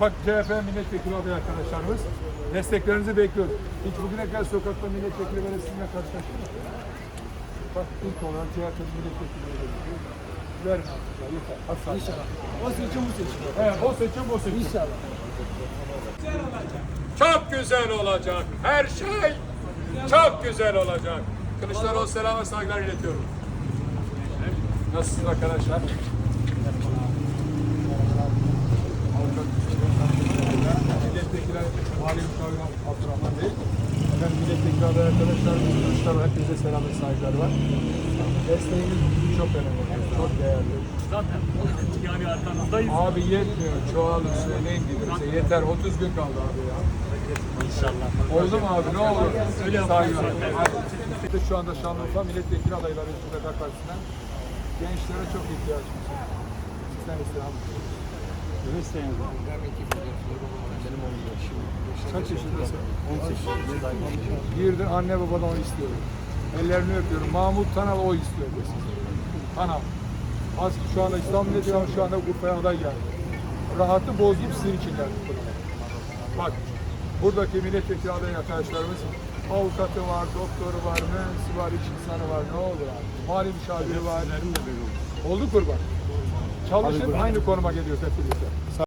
Bak CHP milletvekili adayı arkadaşlarımız. Desteklerinizi bekliyoruz. Hiç bugüne kadar sokakta milletvekili böyle sizinle karşılaştık mı? Bak ilk olarak CHP milletvekili. Verin artık yeter. Sağ İnşallah. O seçim bu seçim. Evet, o seçim o seçim. İnşallah. Çok güzel olacak. Her şey çok güzel olacak. Kılıçdaroğlu selam ve saygılar iletiyorum. Nasılsınız arkadaşlar? Milletvekili Mali Müşavir Abdurrahman Bey. Efendim milletvekili adayı arkadaşlar, Kılıçdaroğlu hepinize selam ve saygılar var. Desteğiniz çok önemli, çok değerli. Zaten yani arkanızdayız. Abi yetmiyor, çoğalın söyleyin birbirinize. Yeter, 30 gün kaldı abi ya. İnşallah. Oldu mu abi? Ne oldu? Öyle. Hadi. Şu anda Şanlıurfa milletvekili adayları Cumhuriyet Halk Partisi'nden gençlere çok ihtiyacımız var. Sizden istirham ediyorum. Kaç yaşındasın? 18. Girdin anne babadan oy istiyorum. Ellerini öpüyorum. Mahmut Tanal oy istiyor. Tanal. Az şu anda İstanbul ne diyor şu anda Urfa'ya aday geldi. Rahatı bozdum sizin için geldim. Bak buradaki milletvekili aday arkadaşlarımız avukatı var, doktoru var, mühendisi var, iş insanı var. Ne olur abi? Mali müşaviri var. Oldu kurban. Çalışın aynı konuma geliyoruz hep birlikte.